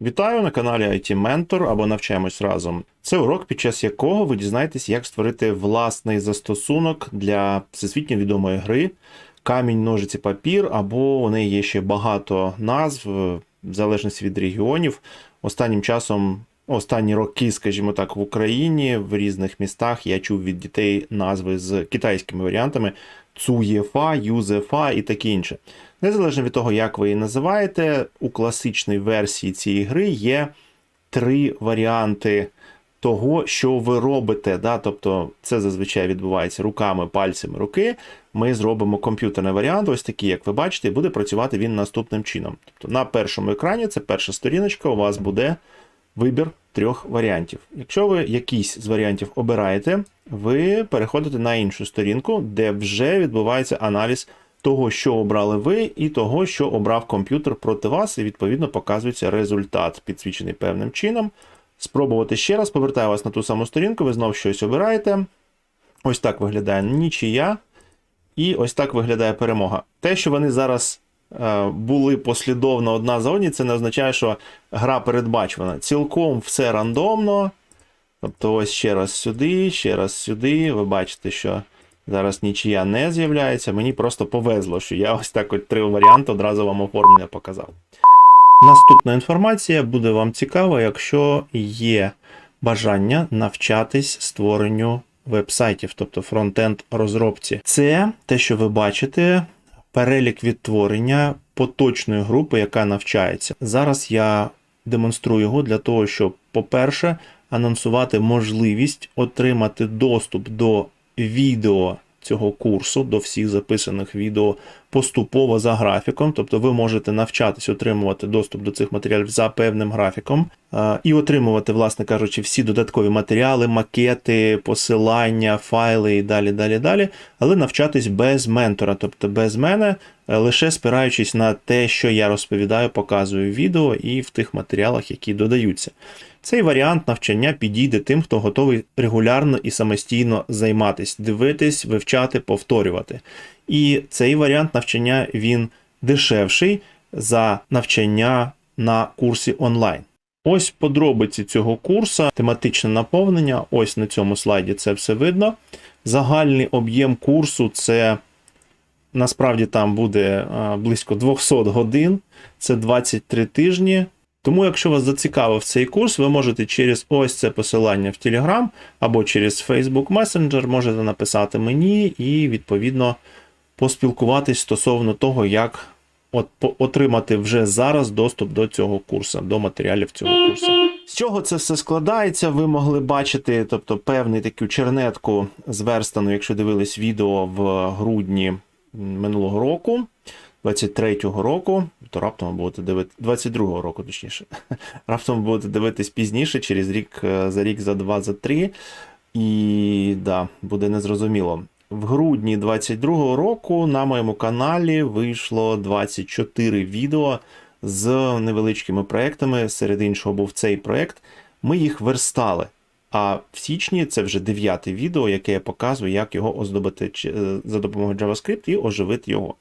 Вітаю на каналі IT Mentor або навчаємось разом. Це урок, під час якого ви дізнаєтесь, як створити власний застосунок для всесвітньо відомої гри камінь, ножиці, папір, або у неї є ще багато назв, в залежності від регіонів. Останнім часом, останні роки, скажімо так, в Україні, в різних містах я чув від дітей назви з китайськими варіантами Цуєфа, Юзефа і таке інше. Незалежно від того, як ви її називаєте, у класичній версії цієї гри є три варіанти того, що ви робите. Да? Тобто це зазвичай відбувається руками, пальцями руки. Ми зробимо комп'ютерний варіант, ось такий, як ви бачите, і буде працювати він наступним чином. Тобто на першому екрані, це перша сторіночка, у вас буде вибір трьох варіантів. Якщо ви якийсь з варіантів обираєте, ви переходите на іншу сторінку, де вже відбувається аналіз того, що обрали ви, і того, що обрав комп'ютер проти вас, і відповідно показується результат, підсвічений певним чином. Спробувати ще раз, повертаю вас на ту саму сторінку, ви знову щось обираєте. Ось так виглядає нічия. І ось так виглядає перемога. Те, що вони зараз були послідовно одна за одні, це не означає, що гра передбачена. Цілком все рандомно. Тобто, ось ще раз сюди, ще раз сюди. Ви бачите, що зараз нічия не з'являється. Мені просто повезло, що я ось так от три варіанти одразу вам оформлення показав. Наступна інформація буде вам цікава, якщо є бажання навчатись створенню веб-сайтів, тобто фронтенд розробці. Це те, що ви бачите, перелік відтворення поточної групи, яка навчається. Зараз я демонструю його для того, щоб, по-перше, анонсувати можливість отримати доступ до відео цього курсу, до всіх записаних відео поступово за графіком. Тобто ви можете навчатись отримувати доступ до цих матеріалів за певним графіком е, і отримувати, власне кажучи, всі додаткові матеріали, макети, посилання, файли і далі, далі, далі, але навчатись без ментора, тобто без мене, е, лише спираючись на те, що я розповідаю, показую в відео і в тих матеріалах, які додаються. Цей варіант навчання підійде тим, хто готовий регулярно і самостійно займатись, дивитись, вивчати, повторювати. І цей варіант навчання він дешевший за навчання на курсі онлайн. Ось подробиці цього курсу, тематичне наповнення. Ось на цьому слайді це все видно. Загальний об'єм курсу це насправді там буде близько 200 годин, це 23 тижні. Тому, якщо вас зацікавив цей курс, ви можете через ось це посилання в Telegram або через Facebook Messenger можете написати мені і, відповідно, поспілкуватись стосовно того, як от, отримати вже зараз доступ до цього курсу, до матеріалів цього курсу. З чого це все складається, ви могли бачити, тобто певний таку чернетку зверстану, якщо дивились відео в грудні минулого року. 23-го року, то раптом будете дивитися 22-го року, точніше. Раптом будете дивитись пізніше, через рік, е, за рік, за два, за три. І да, буде незрозуміло. В грудні 22-го року на моєму каналі вийшло 24 відео з невеличкими проектами. Серед іншого був цей проект. Ми їх верстали. А в січні це вже дев'яте відео, яке я показую, як його оздобити е, за допомогою JavaScript і оживити його.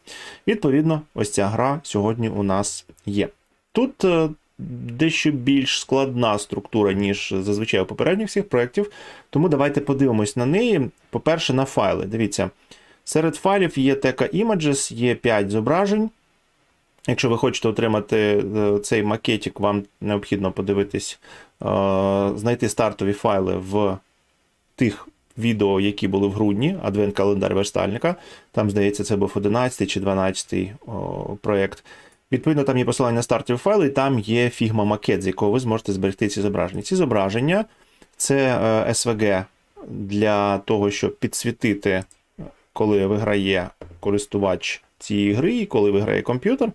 Відповідно, ось ця гра сьогодні у нас є. Тут е, дещо більш складна структура, ніж зазвичай у попередніх всіх проєктів, тому давайте подивимось на неї. По-перше, на файли. Дивіться, серед файлів є тека Images, є 5 зображень. Якщо ви хочете отримати е, цей макетик, вам необхідно подивитись, е, знайти стартові файли в тих відео, які були в грудні, адвент-календар верстальника. Там, здається, це був 11 чи 12 проєкт. Відповідно, там є посилання на стартові файли, і там є Figma макет, з якого ви зможете зберегти ці зображення. Ці зображення це е, SVG для того, щоб підсвітити, коли виграє користувач цієї гри, і коли виграє комп'ютер.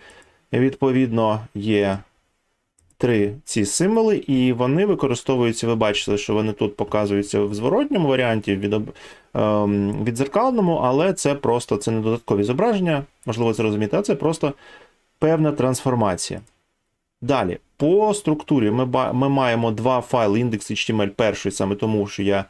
Відповідно, є три ці символи, і вони використовуються. Ви бачили, що вони тут показуються в зворотньому варіанті, в відоб... ем, відзеркальному, але це просто це не додаткові зображення, можливо, це розуміти, а це просто певна трансформація. Далі, по структурі ми, ми маємо два файли index.html перший, саме тому, що я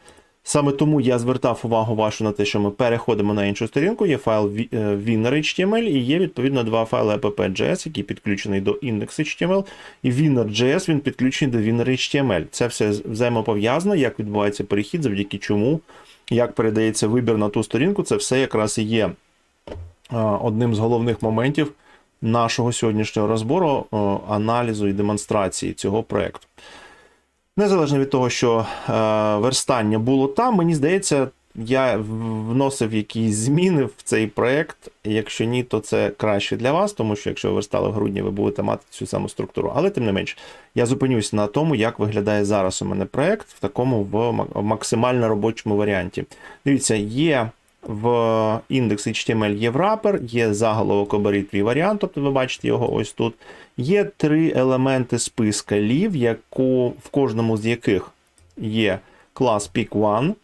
Саме тому я звертав увагу вашу на те, що ми переходимо на іншу сторінку. Є файл е, winner.html і є відповідно два файли app.js, який підключений до index.html, і winner.js він підключений до winner.html. Це все взаємопов'язано, як відбувається перехід, завдяки чому, як передається вибір на ту сторінку. Це все якраз і є одним з головних моментів нашого сьогоднішнього розбору, е, аналізу і демонстрації цього проекту. Незалежно від того, що е, верстання було там, мені здається, я вносив якісь зміни в цей проект. Якщо ні, то це краще для вас, тому що якщо ви верстали в грудні, ви будете мати цю саму структуру. Але тим не менш, я зупинюсь на тому, як виглядає зараз у мене проект в такому в максимально робочому варіанті. Дивіться, є в index.html є wrapper, є заголовок обери твій варіант, тобто ви бачите його ось тут. Є три елементи списка лів, яку, в кожному з яких є клас pick1.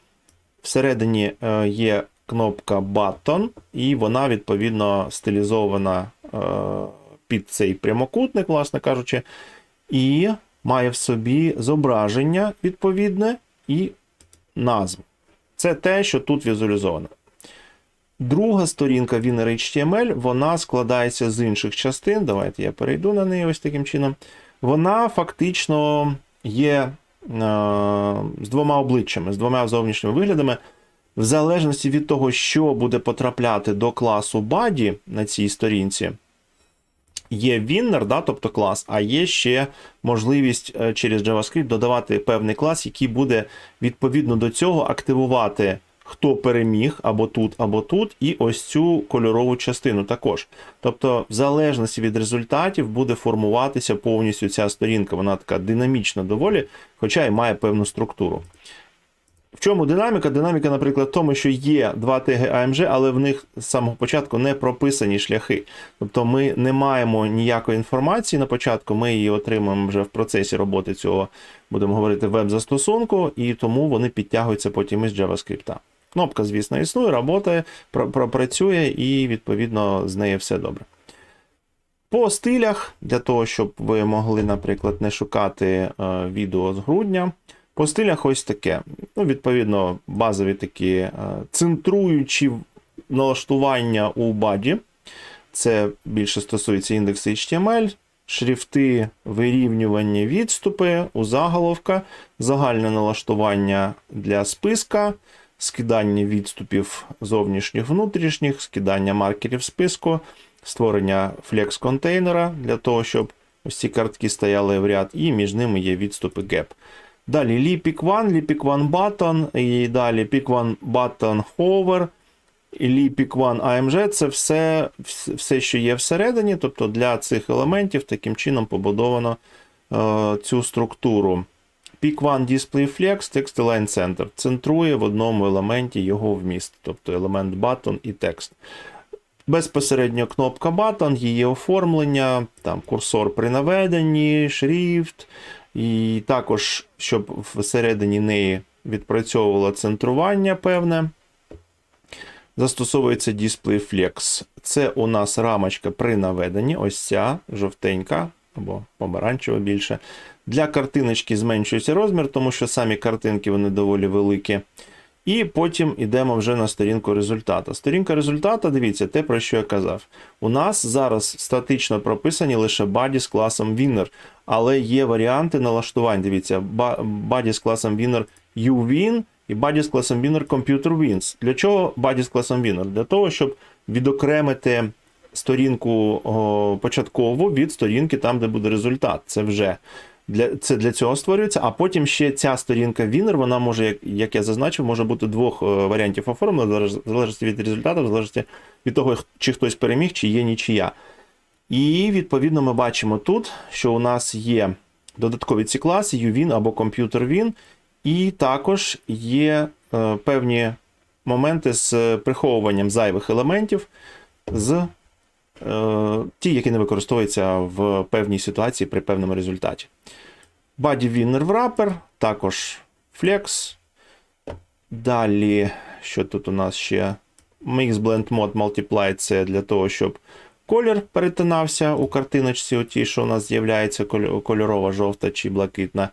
Всередині е, є кнопка Button, і вона відповідно стилізована е, під цей прямокутник, власне кажучи, і має в собі зображення відповідне і назву. Це те, що тут візуалізовано. Друга сторінка Winner.html, вона складається з інших частин. Давайте я перейду на неї ось таким чином. Вона фактично є е, з двома обличчями, з двома зовнішніми виглядами. В залежності від того, що буде потрапляти до класу Body на цій сторінці, є winner, да, тобто клас, а є ще можливість е, через JavaScript додавати певний клас, який буде відповідно до цього активувати хто переміг або тут, або тут, і ось цю кольорову частину також. Тобто, в залежності від результатів буде формуватися повністю ця сторінка. Вона така динамічна доволі, хоча й має певну структуру. В чому динаміка? Динаміка, наприклад, в тому, що є два теги AMG, але в них з самого початку не прописані шляхи. Тобто ми не маємо ніякої інформації на початку, ми її отримуємо вже в процесі роботи цього, будемо говорити, веб-застосунку, і тому вони підтягуються потім із JavaScript. Кнопка, звісно, існує, працює, працює, і відповідно з нею все добре. По стилях, для того, щоб ви могли, наприклад, не шукати е, відео з грудня. По стилях ось таке. Ну, відповідно, базові такі е, центруючі налаштування у баді. Це більше стосується індексу HTML, шрифти, вирівнювання відступи у заголовка, загальне налаштування для списка, скидання відступів зовнішніх внутрішніх, скидання маркерів списку, створення флекс-контейнера для того, щоб ось ці картки стояли в ряд, і між ними є відступи gap. Далі Lipic One, Lipic One Button, і далі Pick One Button Hover, Lipic One AMG це все, все, що є всередині. Тобто для цих елементів таким чином побудовано е, цю структуру. Pick One Display Flex, Text Align Center. Центрує в одному елементі його вміст, тобто елемент button і текст. Безпосередньо кнопка Button, її оформлення, там курсор при наведенні, шрифт. І також, щоб всередині неї відпрацьовувало центрування певне. Застосовується Display Flex. Це у нас рамочка при наведенні, ось ця жовтенька або помаранчева більше. Для картиночки зменшується розмір, тому що самі картинки вони доволі великі. І потім йдемо вже на сторінку результата. Сторінка результата, дивіться, те, про що я казав. У нас зараз статично прописані лише баді з класом Winner, але є варіанти налаштувань. Дивіться, баді з класом Winner UWin і баді з класом Winner Computer Wins. Для чого баді з класом Winner? Для того, щоб відокремити сторінку о, початкову від сторінки там, де буде результат. Це вже для це для цього створюється. А потім ще ця сторінка Winner, вона може, як, як я зазначив, може бути двох е, варіантів оформлена, в залежності від результату, в залежності від того, чи хтось переміг, чи є нічия. І відповідно ми бачимо тут, що у нас є додаткові ці класи UWin або ComputerWin, і також є е, певні моменти з приховуванням зайвих елементів з ті, які не використовуються в певній ситуації при певному результаті. Body Winner Wrapper, також Flex. Далі, що тут у нас ще? Mix Blend Mode Multiply це для того, щоб колір перетинався у картиночці, оті, що у нас з'являється кольорова, жовта чи блакитна.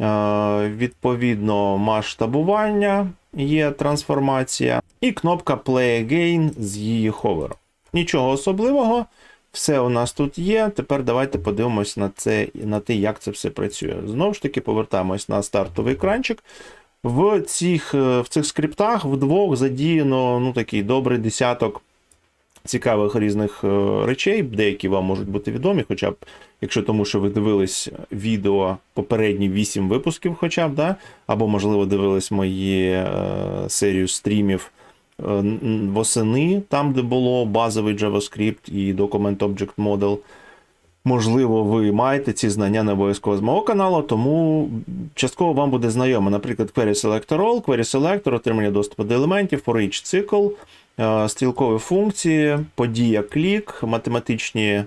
Е, Відповідно, масштабування є трансформація, і кнопка Play Again з її ховером. Нічого особливого, все у нас тут є. Тепер давайте подивимось на це на те, як це все працює. Знову ж таки, повертаємось на стартовий екранчик. В цих, е, в цих скриптах вдвох задіяно ну, такий добрий десяток цікавих різних е, речей. Деякі вам можуть бути відомі, хоча б, якщо тому, що ви дивились відео попередні 8 випусків, хоча б, да? або, можливо, дивились мої е, серію стрімів восени, там, де було базовий JavaScript і Document Object Model. Можливо, ви маєте ці знання не обов'язково з мого каналу, тому частково вам буде знайомо. Наприклад, Query Selector All, Query Selector, отримання доступу до елементів, for each цикл, е, стрілкові функції, подія клік, математичні,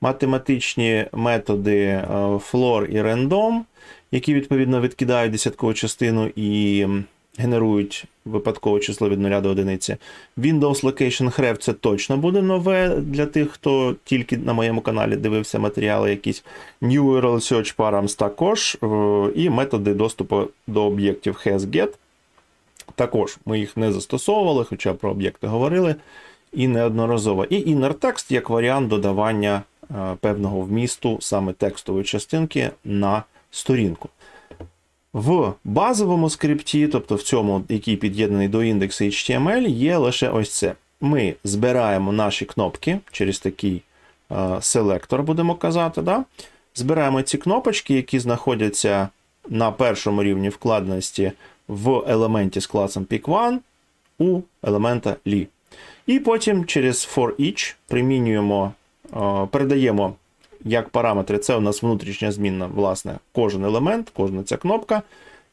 математичні методи е, floor і random, які відповідно відкидають десяткову частину і генерують випадкове число від 0 до 1. Windows Location Href це точно буде нове для тих, хто тільки на моєму каналі дивився матеріали якісь. New URL Search Params також, е, і методи доступу до об'єктів hasGet. Також ми їх не застосовували, хоча про об'єкти говорили, і неодноразово. І inner як варіант додавання е, певного вмісту, саме текстової частинки на сторінку. В базовому скрипті, тобто в цьому, який під'єднаний до індексу HTML, є лише ось це. Ми збираємо наші кнопки через такий е, селектор, будемо казати. Да? Збираємо ці кнопочки, які знаходяться на першому рівні вкладеності в елементі з класом pick1 у елемента li. І потім через for each примінюємо, е, передаємо як параметри, це у нас внутрішня змінна, власне, кожен елемент, кожна ця кнопка.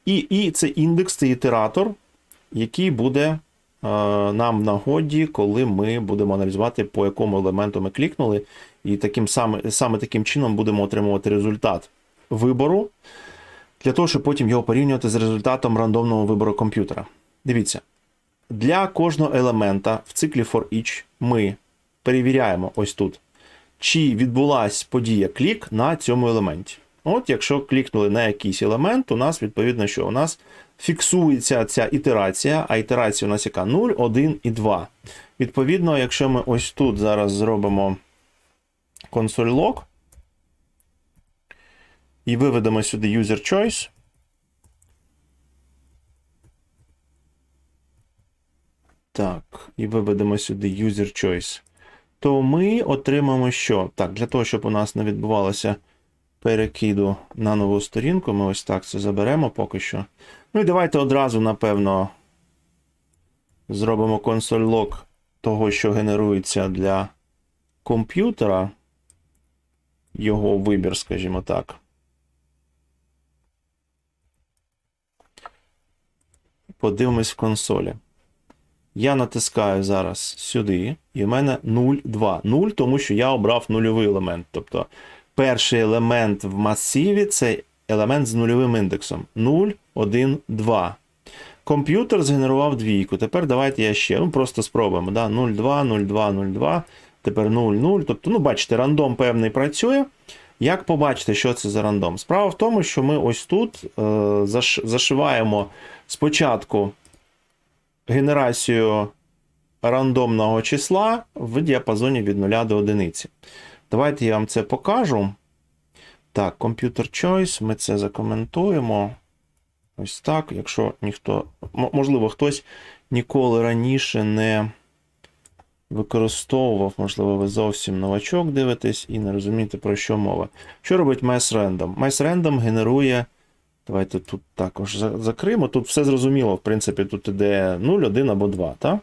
І, і це індекс, це ітератор, який буде е, нам в нагоді, коли ми будемо аналізувати, по якому елементу ми клікнули. І таким саме, саме таким чином будемо отримувати результат вибору, для того, щоб потім його порівнювати з результатом рандомного вибору комп'ютера. Дивіться, для кожного елемента в циклі for each ми перевіряємо ось тут, чи відбулась подія клік на цьому елементі. От, якщо клікнули на якийсь елемент, у нас відповідно, що у нас фіксується ця ітерація, а ітерація у нас яка 0, 1 і 2. Відповідно, якщо ми ось тут зараз зробимо console log і виведемо сюди user choice. Так, і виведемо сюди user choice. То ми отримаємо що? Так, для того, щоб у нас не відбувалося перекиду на нову сторінку, ми ось так це заберемо поки що. Ну і давайте одразу, напевно, зробимо console log того, що генерується для комп'ютера. Його вибір, скажімо так. Подивимось в консолі. Я натискаю зараз сюди, і в мене 0, 2. 0, тому що я обрав нульовий елемент. Тобто перший елемент в масиві це елемент з нульовим індексом. 0, 1, 2. Комп'ютер згенерував двійку. Тепер давайте я ще. Ну, просто спробуємо. Да? 0, 2, 0, 2, 0, 2. Тепер 0, 0. Тобто, ну, бачите, рандом певний працює. Як побачити, що це за рандом? Справа в тому, що ми ось тут е, заш, зашиваємо спочатку генерацію рандомного числа в діапазоні від 0 до 1. Давайте я вам це покажу. Так, Computer Choice, ми це закоментуємо. Ось так. Якщо ніхто, можливо, хтось ніколи раніше не використовував, можливо, ви зовсім новачок дивитесь і не розумієте, про що мова. Що робить MassRandom? MassRandom генерує. Давайте тут також за- закриємо. Тут все зрозуміло, в принципі, тут іде 0, 1 або 2. Так,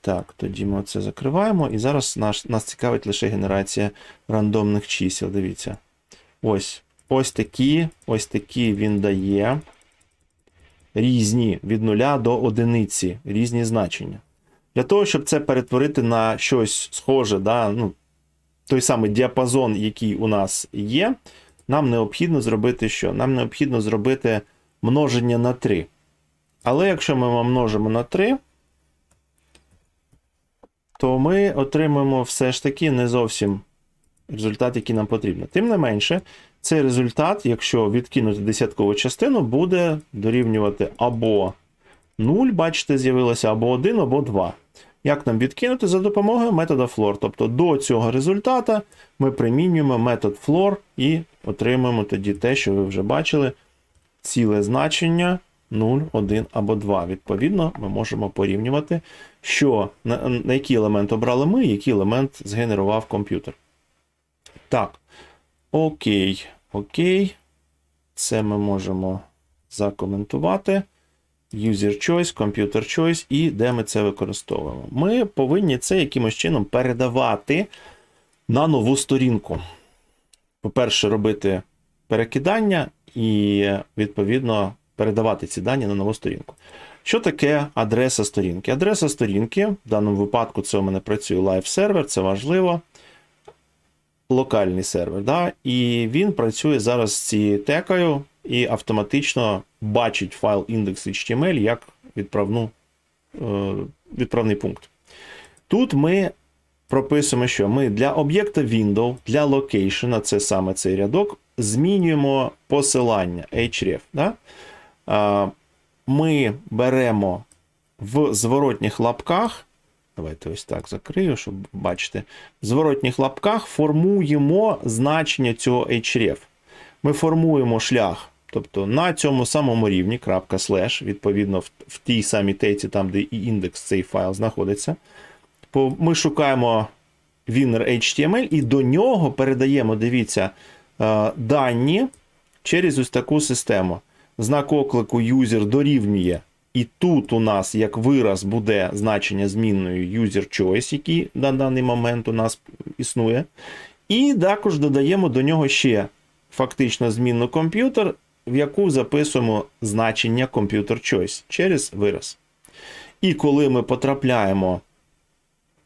так тоді ми це закриваємо. І зараз наш, нас цікавить лише генерація рандомних чисел. Дивіться. Ось ось такі, ось такі він дає різні від 0 до 1, різні значення. Для того, щоб це перетворити на щось схоже, да, ну, той самий діапазон, який у нас є, нам необхідно зробити що? Нам необхідно зробити множення на 3. Але якщо ми множимо на 3, то ми отримаємо все ж таки не зовсім результат, який нам потрібно. Тим не менше, цей результат, якщо відкинути десяткову частину, буде дорівнювати або 0, бачите, з'явилося або 1, або 2. Як нам відкинути за допомогою метода floor? Тобто до цього результата ми примінюємо метод floor і отримуємо тоді те, що ви вже бачили, ціле значення 0, 1 або 2. Відповідно, ми можемо порівнювати, що на, на який елемент обрали ми, який елемент згенерував комп'ютер. Так. Окей, окей. Це ми можемо закоментувати. User choice, computer choice, і де ми це використовуємо. Ми повинні це якимось чином передавати на нову сторінку. По-перше, робити перекидання і, відповідно, передавати ці дані на нову сторінку. Що таке адреса сторінки? Адреса сторінки, в даному випадку, це у мене працює live сервер, це важливо. Локальний сервер. Да? І він працює зараз з цією текою і автоматично бачить файл index.html як відправну, е, відправний пункт. Тут ми прописуємо, що ми для об'єкта window, для location, це саме цей рядок, змінюємо посилання href. Да? А, Ми беремо в зворотніх лапках. Давайте ось так закрию, щоб бачити. В зворотніх лапках формуємо значення цього href. Ми формуємо шлях. Тобто на цьому самому рівні, крапка слеш, відповідно, в, в тій самій тейці, там, де і індекс цей файл знаходиться. Ми шукаємо winner HTML і до нього передаємо, дивіться, е, дані через ось таку систему. Знак оклику user дорівнює. І тут у нас як вираз буде значення змінною user choice, який на даний момент у нас існує. І також додаємо до нього ще фактично змінну комп'ютер, в яку записуємо значення computer choice через вираз. І коли ми потрапляємо.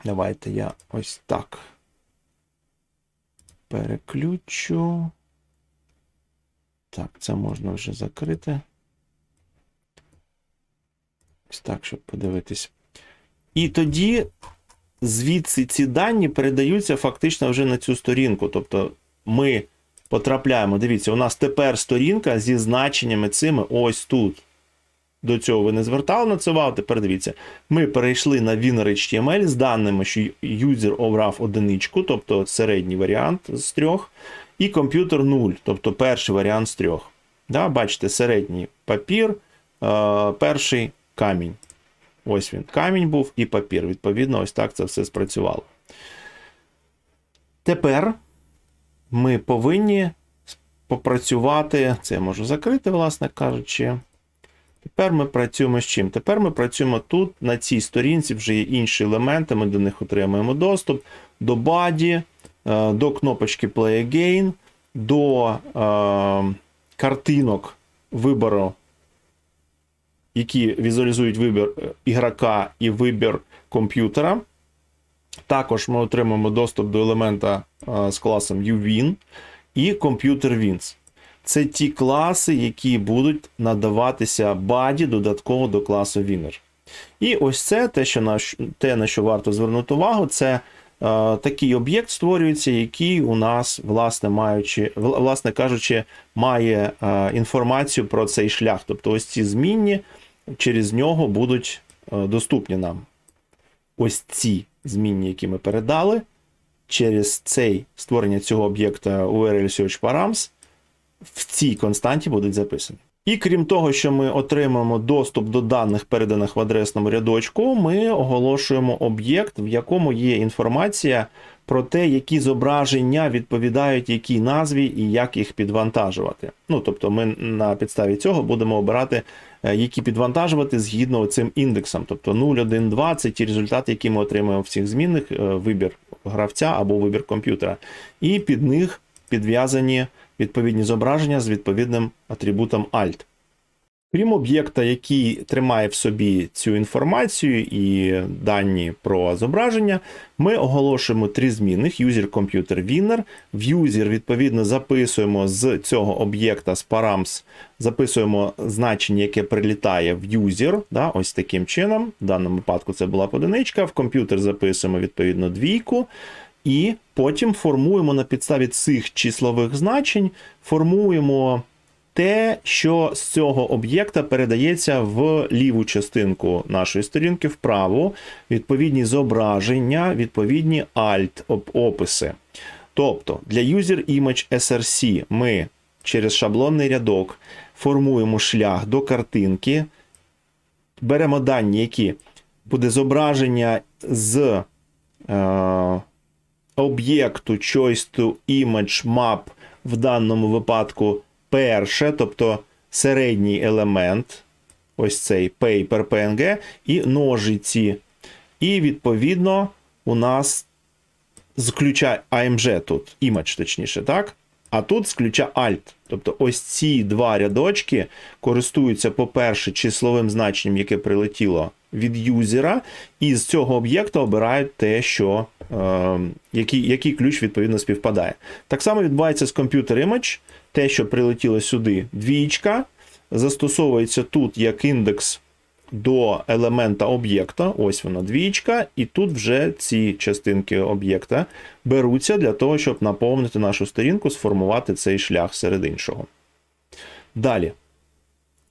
Давайте я ось так переключу. Так, це можна вже закрити. Ось так, щоб подивитись. І тоді звідси ці дані передаються фактично вже на цю сторінку. Тобто ми потрапляємо. Дивіться, у нас тепер сторінка зі значеннями цими ось тут. До цього ви не звертали на це увагу, тепер дивіться. Ми перейшли на winner HTML з даними, що юзер обрав одиничку, тобто середній варіант з трьох, і комп'ютер 0, тобто перший варіант з трьох. Да, бачите, середній папір, е, перший камінь. Ось він, камінь був і папір. Відповідно, ось так це все спрацювало. Тепер ми повинні попрацювати. Це я можу закрити, власне кажучи. Тепер ми працюємо з чим? Тепер ми працюємо тут, на цій сторінці вже є інші елементи, ми до них отримуємо доступ до баді, е, до кнопочки Play Again, до е, картинок вибору, які візуалізують вибір е, ігрока і вибір комп'ютера. Також ми отримаємо доступ до елемента е, з класом UWin і Computer Wins. Це ті класи, які будуть надаватися баді додатково до класу Winner. І ось це те, що на, те, на що варто звернути увагу, це е, такий об'єкт створюється, який у нас, власне, маючи, власне кажучи, має е, інформацію про цей шлях. Тобто ось ці змінні через нього будуть е, доступні нам. Ось ці змінні, які ми передали, через цей створення цього об'єкта URL Search Params в цій константі будуть записані. І крім того, що ми отримаємо доступ до даних, переданих в адресному рядочку, ми оголошуємо об'єкт, в якому є інформація про те, які зображення відповідають якій назві і як їх підвантажувати. Ну, тобто, ми на підставі цього будемо обирати, які підвантажувати згідно цим індексам. Тобто 0, 1, 2 це ті результати, які ми отримуємо в цих змінних, е, вибір гравця або вибір комп'ютера. І під них підв'язані відповідні зображення з відповідним атрибутом alt. Крім об'єкта, який тримає в собі цю інформацію і дані про зображення, ми оголошуємо три змінних: user computer winner. В user, відповідно, записуємо з цього об'єкта з params, записуємо значення, яке прилітає в user. Да, ось таким чином. В даному випадку це була одиничка. В комп'ютер записуємо відповідно двійку. І потім формуємо на підставі цих числових значень, формуємо те, що з цього об'єкта передається в ліву частинку нашої сторінки, вправо, відповідні зображення, відповідні alt-описи. Тобто для user image SRC ми через шаблонний рядок формуємо шлях до картинки, беремо дані, які буде зображення з е, об'єкту choice to image map в даному випадку перше, тобто середній елемент, ось цей paper PNG, і ножиці. І відповідно у нас з ключа AMG тут, image точніше, так? А тут з ключа Alt. Тобто ось ці два рядочки користуються, по-перше, числовим значенням, яке прилетіло від юзера, і з цього об'єкта обирають те, що, е, який, який ключ відповідно співпадає. Так само відбувається з Computer Image. Те, що прилетіло сюди, двічка, застосовується тут як індекс до елемента об'єкта. Ось вона двічка, і тут вже ці частинки об'єкта беруться для того, щоб наповнити нашу сторінку, сформувати цей шлях серед іншого. Далі.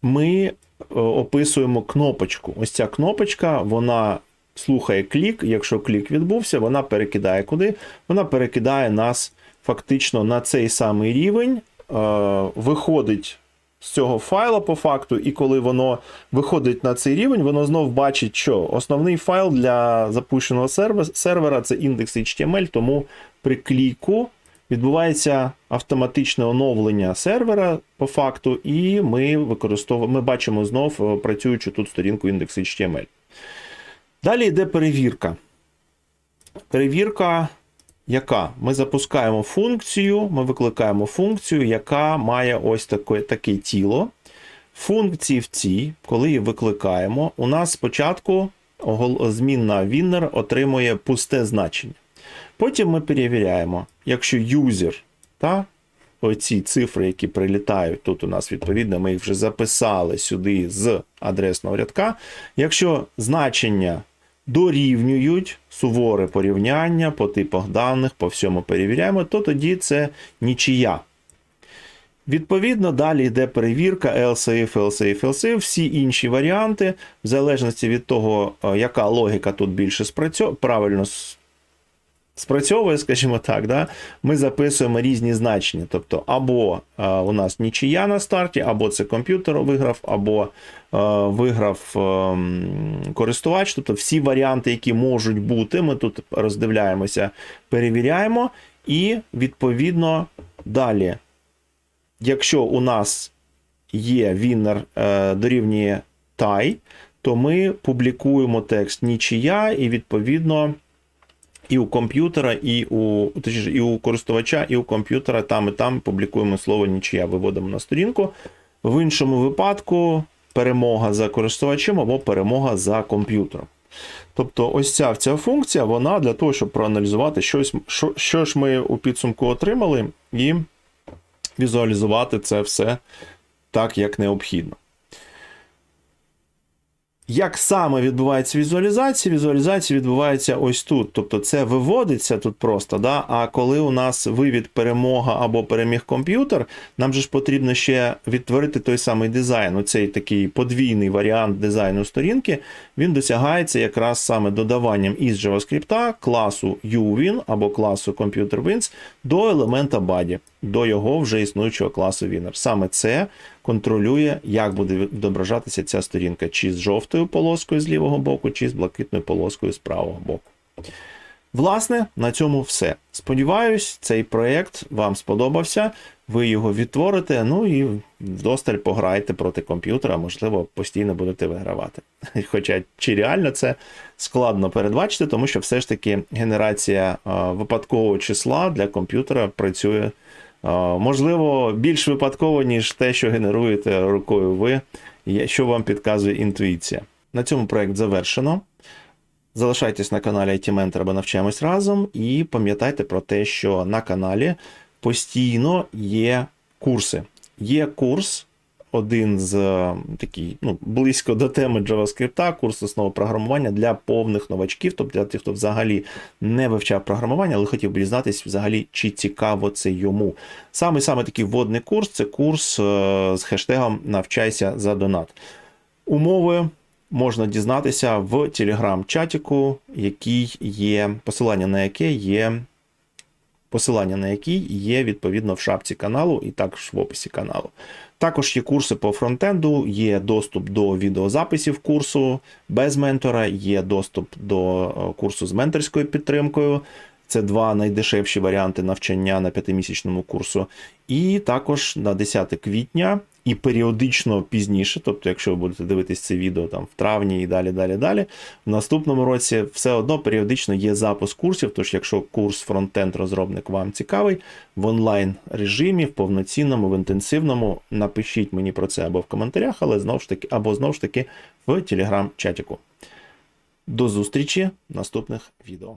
Ми е, описуємо кнопочку. Ось ця кнопочка, вона слухає клік. Якщо клік відбувся, вона перекидає куди? Вона перекидає нас фактично на цей самий рівень, е, виходить з цього файла по факту, і коли воно виходить на цей рівень, воно знов бачить, що основний файл для запущеного сервера це індекс HTML, тому при кліку відбувається автоматичне оновлення сервера по факту, і ми використовуємо, ми бачимо знов е, працюючу тут сторінку індекс HTML. Далі йде перевірка. Перевірка яка? Ми запускаємо функцію, ми викликаємо функцію, яка має ось таке, таке тіло. Функції в цій, коли її викликаємо, у нас спочатку змінна winner отримує пусте значення. Потім ми перевіряємо, якщо юзер, та, оці цифри, які прилітають, тут у нас відповідно, ми їх вже записали сюди з адресного рядка. Якщо значення дорівнюють суворе порівняння по типах даних, по всьому перевіряємо, то тоді це нічия. Відповідно, далі йде перевірка if, else if, всі інші варіанти, в залежності від того, е, яка логіка тут більше спрацьовує, правильно спрацьовує, скажімо так, да, ми записуємо різні значення. Тобто, або а, у нас нічия на старті, або це комп'ютер виграв, або а, виграв а, користувач. Тобто всі варіанти, які можуть бути, ми тут роздивляємося, перевіряємо, і відповідно далі. Якщо у нас є winner е, дорівнює tie, то ми публікуємо текст нічия, і відповідно і у комп'ютера, і у точніше, і у користувача, і у комп'ютера там і там публікуємо слово нічия, виводимо на сторінку. В іншому випадку перемога за користувачем або перемога за комп'ютером. Тобто, ось ця ця функція, вона для того, щоб проаналізувати, щось, що, що ж ми у підсумку отримали, і візуалізувати це все так, як необхідно. Як саме відбувається візуалізація? Візуалізація відбувається ось тут. Тобто це виводиться тут просто. да? А коли у нас вивід перемога або переміг комп'ютер, нам же ж потрібно ще відтворити той самий дизайн. Оцей такий подвійний варіант дизайну сторінки, він досягається якраз саме додаванням із JavaScript класу UWin або класу ComputerWins до елемента body, до його вже існуючого класу Winner. Саме це контролює, як буде відображатися ця сторінка, чи з жовтою полоскою з лівого боку, чи з блакитною полоскою з правого боку. Власне, на цьому все. Сподіваюсь, цей проєкт вам сподобався. Ви його відтворите, ну і вдосталь пограєте проти комп'ютера, можливо, постійно будете вигравати. Хоча чи реально це складно передбачити, тому що все ж таки генерація випадкового числа для комп'ютера працює Можливо, більш випадково, ніж те, що генеруєте рукою ви, що вам підказує інтуїція. На цьому проект завершено. Залишайтесь на каналі IT Mentor або навчаємось разом, і пам'ятайте про те, що на каналі постійно є курси. Є курс один з е, такий, ну, близько до теми JavaScript, курс основи програмування для повних новачків, тобто для тих, хто взагалі не вивчав програмування, але хотів би дізнатися взагалі, чи цікаво це йому. Саме саме такий вводний курс це курс е, з хештегом Навчайся за донат. Умови можна дізнатися в телеграм-чатіку, який є, посилання на яке є. Посилання на який є відповідно в шапці каналу і також в описі каналу. Також є курси по фронтенду, є доступ до відеозаписів курсу без ментора, є доступ до е, курсу з менторською підтримкою. Це два найдешевші варіанти навчання на п'ятимісячному курсу. І також на 10 квітня і періодично пізніше, тобто, якщо ви будете дивитись це відео там в травні і далі, далі, далі, в наступному році все одно періодично є запуск курсів. Тож, якщо курс фронтенд розробник вам цікавий, в онлайн режимі, в повноцінному, в інтенсивному, напишіть мені про це або в коментарях, але знову ж таки, або знову ж таки в телеграм-чатіку. До зустрічі в наступних відео.